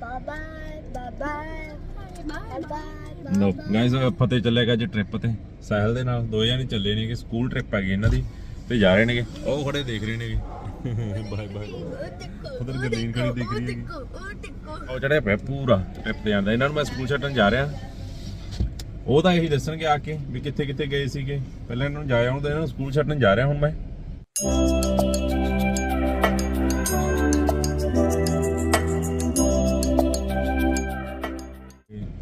bye bye bye bye ਲੋ guys ਫਤਿਹ ਚੱਲੇਗਾ ਅੱਜ ਟ੍ਰਿਪ ਤੇ। ਸਾਹਿਲ ਦੇ ਨਾਲ ਦੋ ਜਣੇ ਚੱਲੇ ਨੇਗੇ ਸਕੂਲ ਟ੍ਰਿਪ ਹੈਗੀ ਇਹਨਾਂ ਦੀ, ਤੇ ਜਾ ਰਹੇ ਨੇਗੇ। ਉਹ ਖੜੇ ਦੇਖ ਰਹੇ ਨੇਗੇ। ਬਾਏ ਬਾਏ ਉਧਰ ਗਰਲੀਨ ਖੜੀ ਦੇਖ ਰਹੀ ਹੈਗੀ। ਉਹ ਚੜਿਆ ਪਿਆ ਪੂਰਾ ਟ੍ਰਿਪ ਤੇ ਜਾਂਦਾ। ਇਹਨਾਂ ਨੂੰ ਮੈਂ ਸਕੂਲ ਛੱਡਣ ਜਾ ਰਿਹਾ। ਉਹ ਤਾਂ ਇਹੀ ਦੱਸਣਗੇ ਆ ਕੇ ਵੀ ਕਿੱਥੇ ਕਿੱਥੇ ਗਏ ਸੀਗੇ। ਪਹਿਲਾਂ ਇਹਨਾਂ ਨੂੰ ਜਾਇਆ ਹੁਣ ਤਾਂ ਇਹਨਾਂ ਨੂੰ ਸਕੂਲ ਛੱਡਣ ਜਾ ਰਿਹਾ ਹੁਣ ਮੈਂ।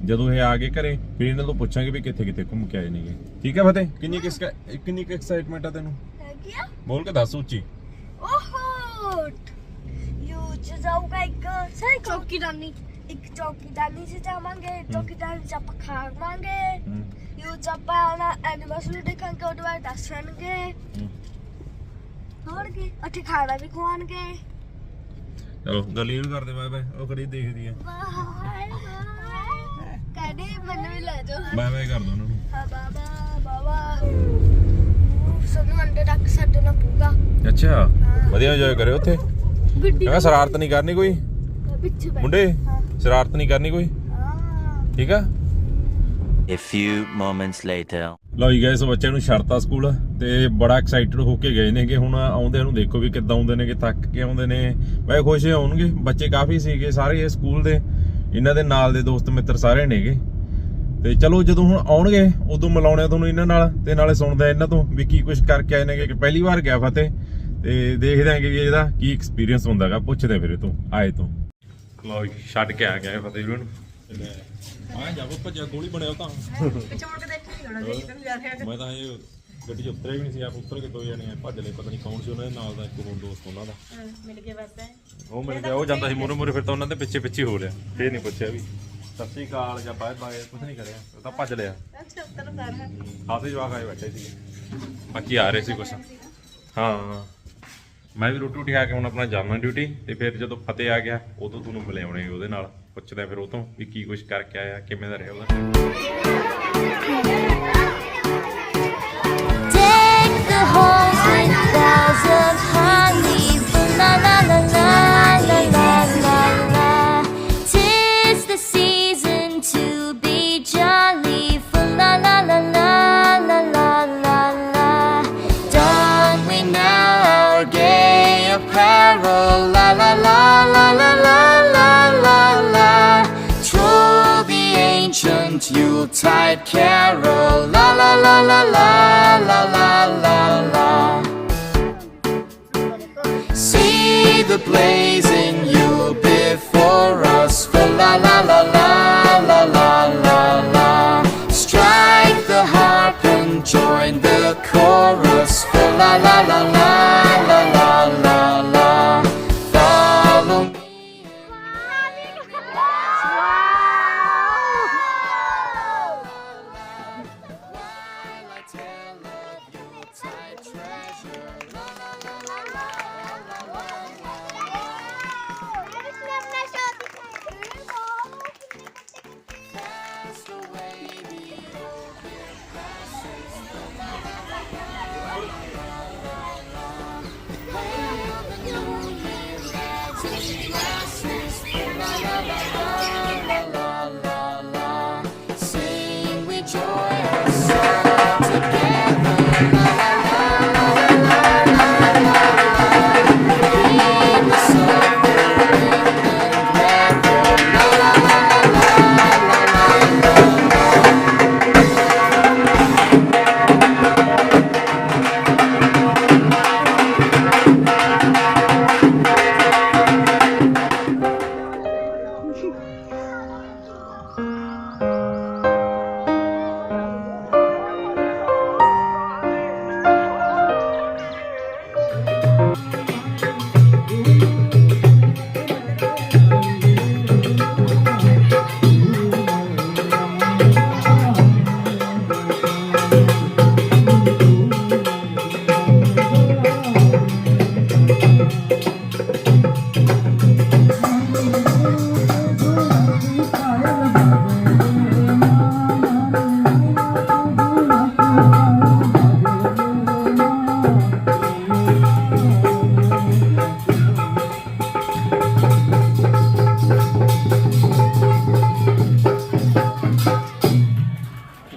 ਜਦੋਂ ਇਹ ਆ ਗਏ ਘਰੇ ਫਿਰ ਇਹਨਾਂ ਤੋਂ ਪੁੱਛਾਂਗੇ ਵੀ ਕਿੱਥੇ ਕਿੱਥੇ ਘੁੰਮ ਕੇ ਆਏ ਨੇਗੇ। ਠੀਕ ਹੈ ਫਤਿਹ? ਕਿੰਨੀ ਕਿਸ ਕਿੰਨੀ ਕਿ ਐਕਸਾਈਟਮੈਂਟ ਆ ਤੈਨੂੰ? ਹੈਗੀਆ? ਬੋਲ ਕੇ ਦੱਸ ਉੱਚੀ। ਓਹੋ! ਯੂ ਜਾਊਗਾ ਇੱਕ ਸਾਈ ਚੌਕੀਦਾਨੀ। ਇੱਕ ਚੌਕੀਦਾਨੀ ਸੇ ਜਾਵਾਂਗੇ ਚੌਕੀਦਾਨੀ ਚ ਆਪਾਂ ਖਾਵਾਂਗੇ। ਯੂ ਆਪਾਂ ਨਾ ਐਨੀਵਰਸਰੀ ਦੇਖਾਂਗੇ ਉਹਦੇ ਬਾਰੇ ਦੱਸਣਗੇ ਹੋਰ ਕੀ ਉੱਥੇ ਖਾਣਾ ਵੀ ਖਵਾਣਗੇ ਚਲੋ ਗੱਲੀ ਨੂੰ ਕਰਦੇ ਬਾਏ ਬਾਏ ਉਹ ਕਰੀ ਦੇਖਦੀ ਆ। ਬਾਏ ਕਹਿੰਦੇ ਮੈਨੂੰ ਵੀ ਲੈ ਜਾਓ ਬਾਏ ਬਾਏ ਕਰ ਦੋ ਉਹਨਾਂ ਨੂੰ। ਹਾਂ ਬਾਬਾ ਬਾਬਾ ਸਾਨੂੰ ਅੰਡੇ ਤੱਕ ਸਾਡੇ ਨਾਲ ਪੂਗਾ ਅੱਛਾ ਵਧੀਆ ਇੰਜੋਏ ਕਰਿਓ ਉੱਥੇ। ਗੱਡੀ ਮੈਂ ਸ਼ਰਾਰਤ ਨਹੀਂ ਕਰਨੀ ਕੋਈ? ਪਿੱਛੇ ਬੈਠ ਮੁੰਡੇ ਹਾਂ। ਸ਼ਰਾਰਤ ਨਹੀਂ ਕਰਨੀ ਕੋਈ? ਹਾਂ। ਠੀਕ ਆ? A few moments later. ਲਓ ਜੀ ਗਾਇਸ ਬੱਚਿਆਂ ਨੂੰ ਛੱਡਤਾ ਸਕੂਲ ਤੇ ਬੜਾ ਐਕਸਾਈਟਡ ਹੋ ਕੇ ਗਏ ਨੇਗੇ ਹੁਣ ਆਉਂਦੇ ਨੂੰ ਦੇਖੋ ਵੀ ਕਿੱਦਾਂ ਆਉਂਦੇ ਨੇਗੇ ਥੱਕ ਕੇ ਆਉਂਦੇ ਨੇ। ਮੈਂ ਖੁਸ਼ ਹੋਣਗੇ ਬੱਚੇ ਕਾਫੀ ਸੀਗੇ ਸਾਰੇ ਇਹ ਸਕੂਲ ਦੇ। ਇਹਨਾਂ ਦੇ ਨਾਲ ਦੇ ਦੋਸਤ ਮਿੱਤਰ ਸਾਰੇ ਨੇਗੇ। ਤੇ ਚਲੋ ਜਦੋਂ ਹੁਣ ਆਉਣਗੇ ਉਦੋਂ ਮਿਲਾਉਣੇ ਆ ਤੁਹਾਨੂੰ ਇਹਨਾਂ ਨਾਲ ਤੇ ਨਾਲੇ ਸੁਣਦੇ ਆ ਇਹਨਾਂ ਤੋਂ ਵੀ ਕੀ ਕੁਝ ਕਰਕੇ ਆਏ ਨੇਗੇ ਕਿ ਪਹਿਲੀ ਵਾਰ ਗਿਆ ਫਤਿਹ। ਤੇ ਦੇਖਦੇ ਆਂਗੇ ਕਿ ਇਹਦਾ ਕੀ ਐਕਸਪੀਰੀਅੰਸ ਹੁੰਦਾਗਾ। ਪੁੱਛਦੇ ਫਿਰ ਤੋਂ ਆਏ ਤੋਂ। ਲਓ ਜੀ, ਛੱਡ ਕੇ ਆ ਗਿਆ ਫਤਿਹ ਵੀਰ ਨੂੰ। ਆ ਜਾ ਭੱਜਿਆ ਗੋਲੀ ਬਣਿਆ ਤਾਂ। ਮੈਂ ਤਾਂ ਇਹ ਗੱਡੀ 'ਚ ਵੀ ਨਹੀਂ ਸੀ ਆਪ ਉਤਰ ਕੇ ਦੋ ਜਣੇ ਭੱਜ ਲਏ ਪਤਾ ਨਹੀਂ ਕੌਣ ਸੀ ਉਹਨਾਂ ਦੇ ਨਾਲ ਦਾ ਇੱਕ ਹੋਰ ਦੋਸਤ ਉਹਨਾਂ ਦਾ। ਮਿਲ ਕੇ ਬਸ। ਉਹ ਮਿਲ ਗਿਆ ਉਹ ਜਾਂਦਾ ਸੀ ਮੂਰੇ ਮੂਰੇ ਫਿਰ ਤਾਂ ਉਹਨਾਂ ਦੇ ਪਿੱਛੇ ਪਿੱਛੇ ਹੋ ਲਿਆ ਫੇਰ ਨਹੀਂ ਪੁੱਛਿਆ ਵੀ। ਸਤਿ ਸ਼੍ਰੀ ਅਕਾਲ ਜਾਂ ਬਾਏ ਬਾਏ ਕੁਝ ਨਹੀਂ ਕਰਿਆ ਉਹ ਤਾਂ ਭੱਜ ਲਿਆ। ਅੱਛਾ ਉੱਤਰ ਕਰ ਹਾਸੇ ਜਵਾਕ ਆਏ ਬੈਠੇ ਸੀਗੇ। ਬਾਕੀ ਆ ਰਹੇ ਸੀ ਕੁਛ। ਹਾਂ ਮੈਂ ਵੀ ਰੋਟੀ ਰੋਟੀ ਖਾ ਕੇ ਹੁਣ ਆਪਣਾ ਜਾਣਾ ਡਿਊਟੀ ਤੇ ਫਿਰ ਜਦੋਂ ਫਤਿਹ ਆ ਗਿਆ ਉਦੋਂ ਤੁਹਾਨੂੰ ਮਿਲਾਉਣੇ ਉਹਦੇ ਨਾਲ। ਪੁੱਛਦਾ ਫਿਰ ਉਹ ਤੋਂ ਵੀ ਕੀ ਕੁਝ ਕਰਕੇ ਆਇਆ ਕਿਵੇਂ ਦਾ ਰਿਹਾ ਉਹਦਾ। Yuletide carol, la la la la la la la la la. See the blazing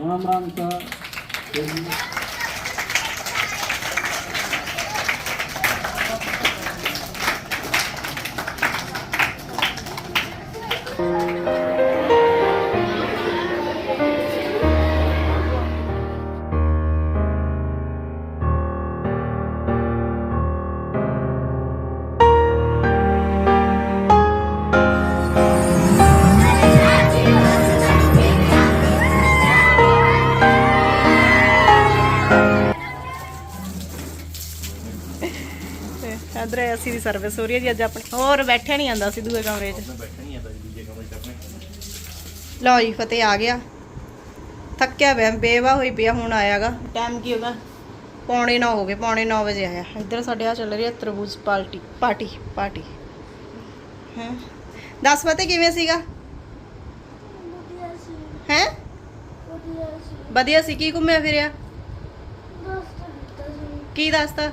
Ram Ram sir. ਇਧਰ ਅਸੀਂ ਦੀ ਸਰਵਿਸ ਹੋ ਰਹੀ ਹੈ ਜੀ ਅੱਜ ਆਪਣੀ ਹੋਰ ਬੈਠਿਆ ਨਹੀਂ ਜਾਂਦਾ ਸੀ ਦੂਏ ਕਮਰੇ 'ਚ। ਲਓ ਜੀ ਫਤਿਹ ਆ ਗਿਆ। ਥੱਕਿਆ ਪਿਆ ਬੇਵਾ ਹੋਈ ਪਿਆ ਹੁਣ ਆਇਆਗਾ ਟਾਈਮ ਕੀ ਹੋਗਾ ਪੌਣੇ 9 ਹੋ ਗਏ ਪੌਣੇ 9 ਵਜੇ ਆਇਆ। ਇੱਧਰ ਸਾਡੇ ਆ ਚੱਲ ਰਹੀ ਹੈ ਤਰਬੂਜ ਪਾਰਟੀ ਪਾਰਟੀ ਪਾਰਟੀ। ਹੈ? ਦੱਸ ਫਤਿਹ ਕਿਵੇਂ ਸੀਗਾ? ਵਧੀਆ ਸੀ ਹੈ ਵਧੀਆ ਸੀ ਵਧੀਆ ਸੀ। ਕੀ ਘੁੰਮਿਆ ਫਿਰਿਆ ਕੀ ਦੱਸਤਾ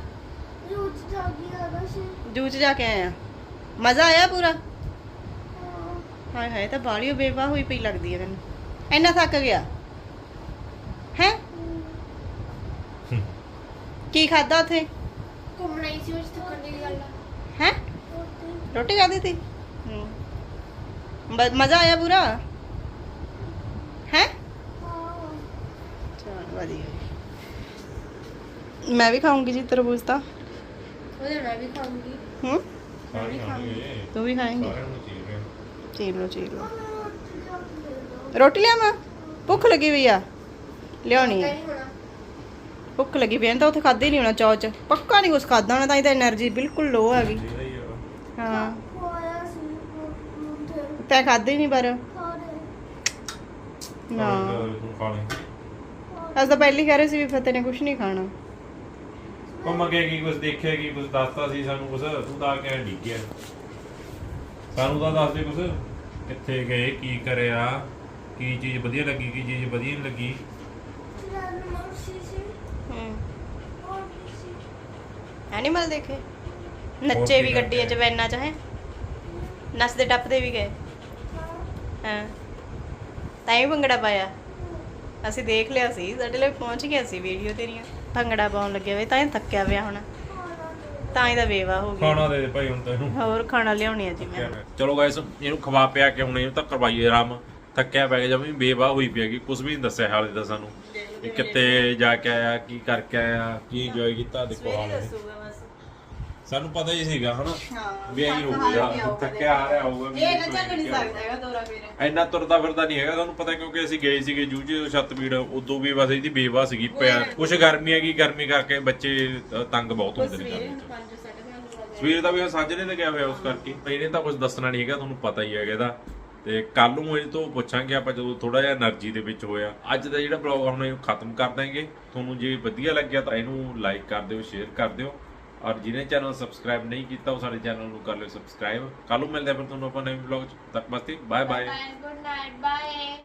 ਜਾ ਚ ਜਾ ਕੇ ਆਇਆ ਮਜ਼ਾ ਆਇਆ ਪੂਰਾ? ਹਾਏ ਹਾਏ ਤਾਂ ਬਾਲੀ ਬੇਵਾ ਹੋਈ ਪਈ ਲੱਗਦੀ ਹੈ ਮੈਨੂੰ ਇੰਨਾ ਥੱਕ ਗਿਆ? ਹੈ? ਕੀ ਖਾਦਾ ਉਥੇ? ਘੁੰਮਣਾ ਹੀ ਸੀ ਉਸ ਤੋਂ ਕਰਨੇ ਦੀ ਗੱਲ ਹੈ? ਰੋਟੀ। ਖਾਦੀ ਸੀ? ਮਜ਼ਾ ਆਇਆ ਪੂਰਾ? ਹੈ? ਹਾਂ। ਚਲ ਵਧੀਆ। ਮੈਂ ਵੀ ਖਾਉਂਗੀ ਜੀ ਤਰਬੂਜ ਤਾਂ। ਤੂੰ ਵੀ ਖਾਏਂਗੀ? ਚੀਰ ਲੋ ਚੀਰ ਲੋ ਰੋਟੀ ਲਿਆਵਾਂ? ਭੁੱਖ ਲੱਗੀ ਹੋਈ ਆ? ਲਿਆਉਣੀ ਭੁੱਖ ਲੱਗੀ ਪਈ ਤਾਂ ਉੱਥੇ ਖਾਦੇ ਨਹੀਂ ਹੋਣਾ ਚੌਚ ਪੱਕਾ ਨਹੀਂ ਕੁਝ ਖਾਦਾ ਹੋਣਾ ਤਾਂ ਹੀ ਤਾਂ એનર્ਜੀ ਬਿਲਕੁਲ ਲੋ ਆ ਗਈ। ਹਾਂ ਤੈ ਖਾਦੇ ਨਹੀਂ ਪਰ? ਨਾ। ਅਸੀਂ ਪਹਿਲੀ ਕਹਿ ਰਹੇ ਸੀ ਵੀ ਫਤਿਹ ਨੇ ਕੁਝ ਨਹੀਂ ਖਾਣਾ। ਉਹ ਮਗੇ ਕੀ ਕੁਝ ਦੇਖਿਆ ਕੀ ਕੁਝ ਦੱਸਤਾ ਸੀ ਸਾਨੂੰ ਕੁਝ ਤੂੰ ਤਾਂ ਕਹਿ ਡਿੱਗ ਗਿਆ ਸਾਨੂੰ ਤਾਂ ਦੱਸ ਦੇ ਕੁਝ ਕਿੱਥੇ ਗਏ ਕੀ ਕਰਿਆ ਕੀ ਚੀਜ਼ ਵਧੀਆ ਲੱਗੀ ਕੀ ਚੀਜ਼ ਵਧੀਆ ਨਹੀਂ ਲੱਗੀ? ਕੀ ਐਨੀਮਲ ਦੇਖੇ? ਨੱਚੇ ਵੀ ਗੱਡੀਆਂ ਚ ਵੈਨਾਂ ਚ ਹੈ? ਨੱਚਦੇ ਟੱਪਦੇ ਵੀ ਗਏ। ਹਾਂ। ਤਾਂ ਹੀ ਭੰਗੜਾ ਪਾਇਆ। ਅਸੀਂ ਦੇਖ ਲਿਆ ਸੀ ਸਾਡੇ ਲਈ ਪਹੁੰਚ ਗਿਆ ਸੀ ਵੀਡੀਓ ਤੇਰੀਆਂ। ਭੰਗੜਾ ਪਾਉਣ ਲੱਗੇ ਵੇ ਤਾਂ ਹੀ ਥੱਕਿਆ ਪਿਆ ਹੁਣ। ਤਾਂ ਹੀ ਦਾ ਵੇਵਾ ਹੋ ਗਿਆ। ਖਾਣਾ ਦੇ ਦੇ ਭਾਈ ਹੁਣ ਤੈਨੂੰ। ਹੋਰ ਖਾਣਾ ਲਿਆਉਣੀ ਆ ਜੀ ਮੈਂ। ਚਲੋ ਗਾਇਸ ਇਹਨੂੰ ਖਵਾ ਪਿਆ ਕੇ ਹੁਣ ਇਹਨੂੰ ਤਾਂ ਕਰਵਾਈਏ ਆਰਾਮ। ਥੱਕਿਆ ਪੈ ਗਿਆ ਜਮੀ ਬੇਵਾਹ ਹੋਈ ਪਿਆ ਕਿ ਕੁਝ ਵੀ ਨਹੀਂ ਦੱਸਿਆ ਹਾਲੇ ਤਾਂ ਸਾਨੂੰ। ਕਿੱਥੇ ਜਾ ਕੇ ਆਇਆ ਕੀ ਕਰਕੇ ਆਇਆ ਕੀ ਇੰਜੋਏ ਕੀਤਾ ਦੇਖੋ ਹਾਲੇ। ਸਾਨੂੰ ਪਤਾ ਹੀ ਸੀਗਾ ਹਨਾ? ਵੀ ਐਂ ਹੋਊਗਾ ਥੱਕਿਆ ਆ ਰਿਹਾ ਹੋਊਗਾ ਇਹ ਨਾ ਚੱਕ ਨਹੀਂ ਸਕਦਾ ਹੈਗਾ ਦੋਰਾ ਮੇਰੇ ਇੰਨਾ ਤੁਰਦਾ ਫਿਰਦਾ ਨਹੀਂ ਹੈਗਾ ਤੁਹਾਨੂੰ ਪਤਾ ਕਿਉਂਕਿ ਅਸੀਂ ਗਏ ਸੀਗੇ ਜੂਝੇ ਤੋਂ ਛੱਤ ਪੀੜ ਉਦੋਂ ਵੀ ਬਸ ਇਹਦੀ ਬੇਵਾ ਸੀਗੀ ਪਿਆ ਕੁਛ ਗਰਮੀ ਹੈਗੀ ਗਰਮੀ ਕਰਕੇ ਬੱਚੇ ਤੰਗ ਬਹੁਤ ਹੁੰਦੇ ਨੇ ਗਰਮੀ ਤੋਂ। ਪੰਜ ਸੱਟ ਸਵੇਰ ਦਾ ਵੀ ਉਹ ਸਾਜਰੇ ਲੱਗਿਆ ਹੋਇਆ ਉਸ ਕਰਕੇ। ਤਾਂ ਇਹਨੇ ਤਾਂ ਕੁਝ ਦੱਸਣਾ ਨਹੀਂ ਹੈਗਾ ਤੁਹਾਨੂੰ ਪਤਾ ਹੀ ਹੈਗਾ ਇਹਦਾ। ਤੇ ਕੱਲ ਨੂੰ ਇਹ ਤੋਂ ਪੁੱਛਾਂਗੇ ਆਪਾਂ ਜਦੋਂ ਥੋੜਾ ਜਿਹਾ એનર્ਜੀ ਦੇ ਵਿੱਚ ਹੋਇਆ। ਅੱਜ ਦਾ ਜਿਹੜਾ ਬਲੌਗ ਹੁਣ ਇਹ ਖਤਮ ਕਰ ਦਾਂਗੇ ਤੁਹਾਨੂੰ ਜੇ ਵਧੀਆ ਲੱਗਿਆ ਤਾਂ ਇਹਨੂੰ ਲਾਈਕ ਕਰ ਦਿਓ ਸ਼ੇਅਰ ਕਰ ਦਿਓ। ਔਰ ਜਿਹਨੇ ਚੈਨਲ ਸਬਸਕ੍ਰਾਈਬ ਨਹੀਂ ਕੀਤਾ, ਉਹ ਸਾਡੇ ਚੈਨਲ ਨੂੰ ਕਰ ਲਿਓ ਸਬਸਕ੍ਰਾਈਬ ਕੱਲ ਨੂੰ ਮਿਲਦੇ ਹਾਂ ਫਿਰ ਤੁਹਾਨੂੰ ਆਪਾਂ ਨਵੇਂ ਬਲੌਗ ਚ ਤੱਕ ਬਸਤੀ bye bye Good night. Bye.